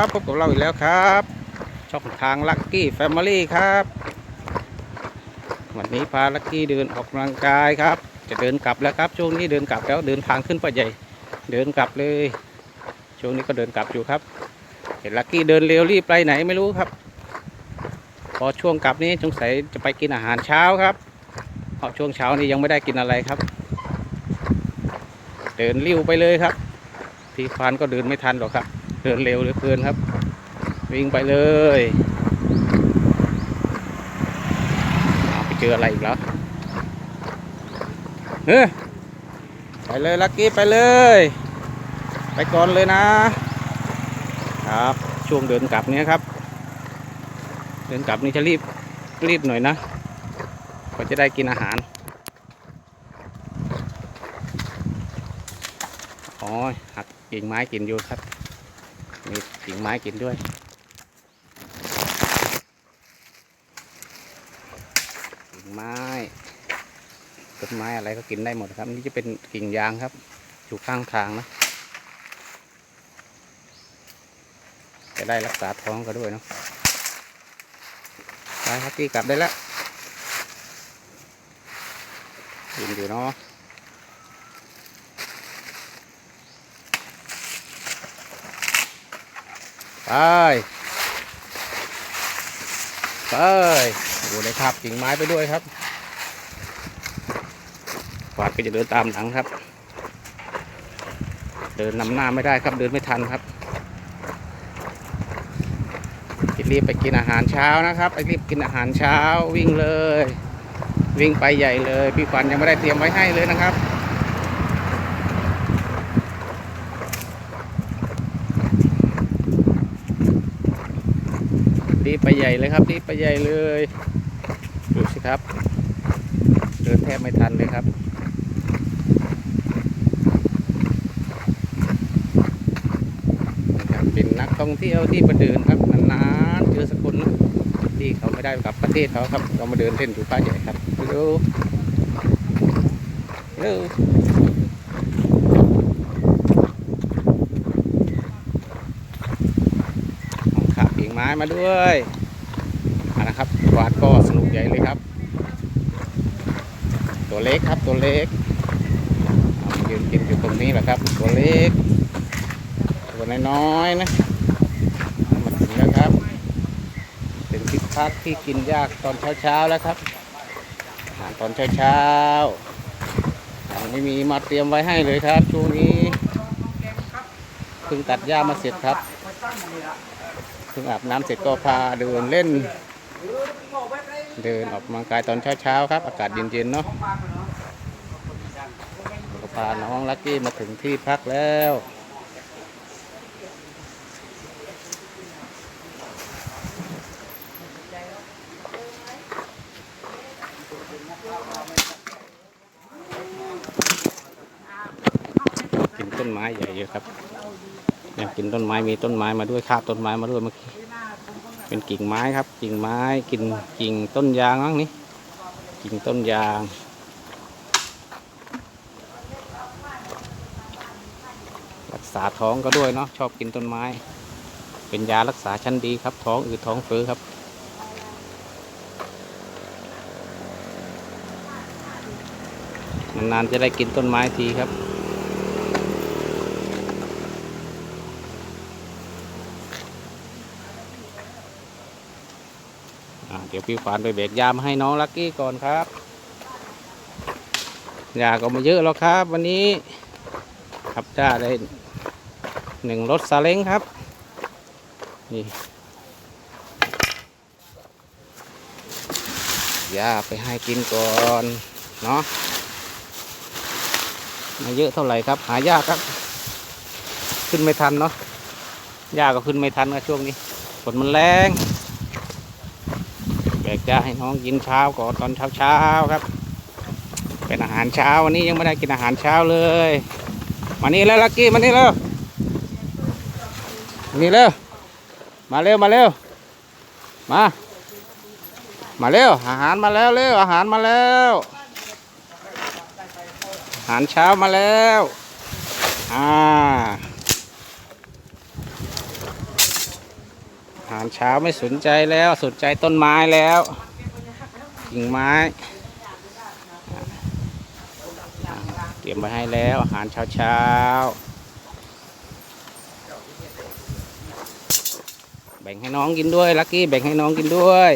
ครับพบกับเราอีกแล้วครับช่องทางลั c กี้แฟมิลี่ครับ วันนี้พาลั c กี้เดินออกกำลังกายครับ จะเดินกลับแล้วครับ ช่วงนี้เดินกลับแล้วเดินทางขึ้นป่าใหญ่ เดินกลับเลย ช่วงนี้ก็เดินกลับอยู่ครับ เห็นลั c กี้เดินเร็วรีบไปไหนไม่รู้ครับ พอช่วงกลับนี้สงสัยจะไปกินอาหารเช้าครับเพราะช่วงเช้านี้ยังไม่ได้กินอะไรครับ เดินเริ้วไปเลยครับพี่ควานก็เดินไม่ทันหรอกครับ ดินเร็วเหลือเกินครับ วิ่งไปเลยเอาไปเจออะไรอีกแล้วเฮ้ไปเลยลักกี้ไปเลย ไปก่อนเลยนะ ครับช่วงเดินกลับเนี้ยครับ เดินกลับนี่จะรีบรีบหน่อยนะก็จะได้กินอาหารอ๋อหักกิ่งไม้กินอยู่ครับ กิ่งไม้กินด้วย กิ่งไม้ต้นไม้อะไรก็กินได้หมดครับ นี่จะเป็นกิ่งยางครับ อยู่ข้างทางนะจะได้รักษาท้องก็ด้วยเนาะไปครับพี่กลับได้แล้วกินอยู่เนาะ ไป ไปโอ้ได้ครับกิ่งไม้ไปด้วยครับขวาดก็จะเดินตามหลังครับ เดินนำหน้าไม่ได้ครับ เดินไม่ทันครับรีบไปกินอาหารเช้านะครับไปรีบกินอาหารเช้าวิ่งเลย วิ่งไปใหญ่เลย พี่ขวัญยังไม่ได้เตรียมไว้ให้เลยนะครับ รีไปใหญ่เลยครับรีไปใหญ่เลยดูสิครับเดินแทบไม่ทันเลยครับเป็นนักท่องเที่ยวที่มาเดินครับนานๆเจอสักคนนะที่เขาไม่ได้กลับประเทศเขาครับเรามาเดินเล่นอยู่ป้าใหญ่ครับเร็วเร็วของขากิ่ง ไม้มาด้วยนะครับวาดก็สนุกใหญ่เลยครับ ตัวเล็กครับตัวเล็กยืนกินอยู่ตรงนี้แหละครับ ตัวเล็ก ตัวน้อยๆนะเอามาถึงแล้วครับเป็นที่พักที่กินยากตอนเช้าๆแล้วครับตอนเช้าๆยังไม่มีมาเตรียมไว้ให้เลยครับช่วงนี้เพิ่งตัดหญ้ามาเสร็จครับ พิ่งอาบน้ำเสร็จก็พาเดินเล่น เดินออกกำลังกายตอนเช้าๆครับ อากาศเย็นๆเนาะก็พาน้องลักกี้มาถึงที่พักแล้วกินต้นไม้ใหญ่เยอะครับ อยากกินต้นไม้มีต้นไม้มาด้วยคาบต้นไม้มาด้วยเมื่อกี้เป็นกิ่งไม้ครับ กิ่งไม้กินกิ่งต้นยางมั้งนี่กิ่งต้นยางรักษาท้องก็ด้วยเนาะชอบกินต้นไม้ เป็นยารักษาชั้นดีครับ ท้องอืดท้องเฟ้อครับนานๆจะได้กินต้นไม้ทีครับ เดี๋ยวพี่ควานไปเบรกยามาให้น้องลักกี้ก่อนครับยาก็ไมาเยอะแล้วครับ วันนี้ขับจ้าได้หนึ่งรถซาเล้งครับ นี่ยาไปให้กินก่อนเนาะมาเยอะเท่าไหร่ครับ หายากครับ ขึ้นไม่ทันเนาะยาก็ขึ้นไม่ทันนะช่วงนี้ฝนมันแรง แบกจะให้น้องกินเช้าก่อนตอนเช้าเช้าครับ เป็นอาหารเช้าวันนี้ยังไม่ได้กินอาหารเช้าเลย มานี่แล้วลักกี้มานี่เร็วนี่เร็วมาเร็วมาเร็วมา มาเร็วอาหารมาแล้วเร็วอาหารมาแล้วอาหารเช้ามาแล้วอ่าาหารเช้าไม่สนใจแล้วสนใจต้นไม้แล้วกิ่งไม้เตรียมไว้ให้แล้วอาหารเช้าเช้าแบ่งให้น้องกินด้วยลักกี้แบ่งให้น้องกินด้วย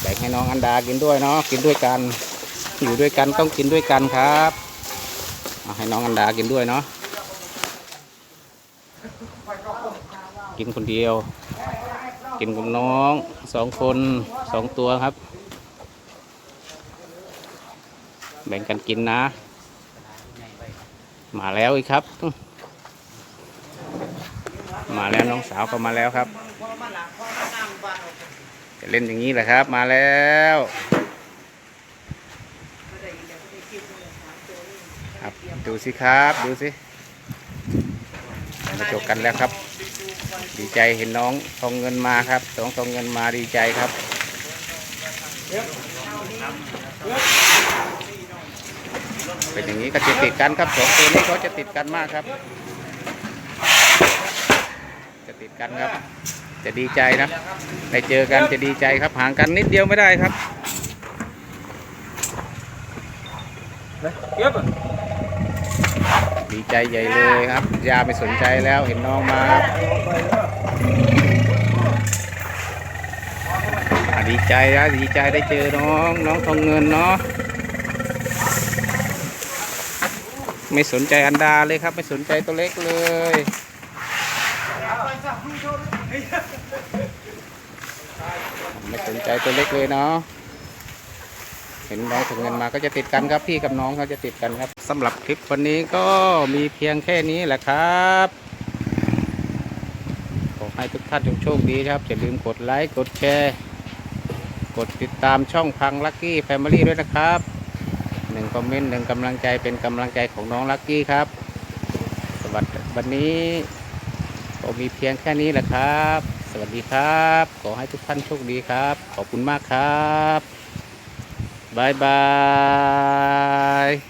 แบ่งให้น้องอันดากินด้วยเนาะกินด้วยกันอยู่ด้วยกันต้องกินด้วยกันครับ ให้น้องอันดากินด้วยเนาะ กินคนเดียว กินกับน้องสองคนสองตัวครับ แบ่งกันกินนะ มาแล้วอีกครับ มาแล้วน้องสาวก็มาแล้วครับจะเล่นอย่างนี้แหละครับ มาแล้วครับดูสิครับ ดูสิมาจบกันแล้วครับ ดีใจเห็นน้องทองเงินมาครับสองทองเงินมาดีใจครับเป็นอย่างนี้ก็จะติดกันครับสองตัวนี้เขาจะติดกันมากครับ จะติดกันครับ จะดีใจนะได้เจอกันจะดีใจครับห่างกันนิดเดียวไม่ได้ครับดีใจใหญ่เลยครับ ยาไม่สนใจแล้วเห็นน้องมาครับอะ ดีใจนะดีใจได้เจอน้องน้องทองเงินเนาะไม่สนใจอันดาเลยครับ ไม่สนใจตัวเล็กเลยไม่สนใจตัวเล็กเลยเนาะเห็นน้องถึงเงินมาก็จะติดกันครับพี่กับน้องเขาจะติดกันครับสำหรับคลิปวันนี้ก็มีเพียงแค่นี้แหละครับขอให้ทุกท่านจงโชคดีครับอย่าลืมกดไลค์กดแชร์ ดติดตามช่องพังลักกี้แฟมิลี่ด้วยนะครับหนึ่งคอมเมนต์หนึ่งกำลังใจเป็นกำลังใจของน้องลักกี้ครับ สวัสดีวันนี้ก็มีเพียงแค่นี้แหละครับ สวัสดีครับ ขอให้ทุกท่านโชคดีครับ ขอบคุณมากครับบายบาย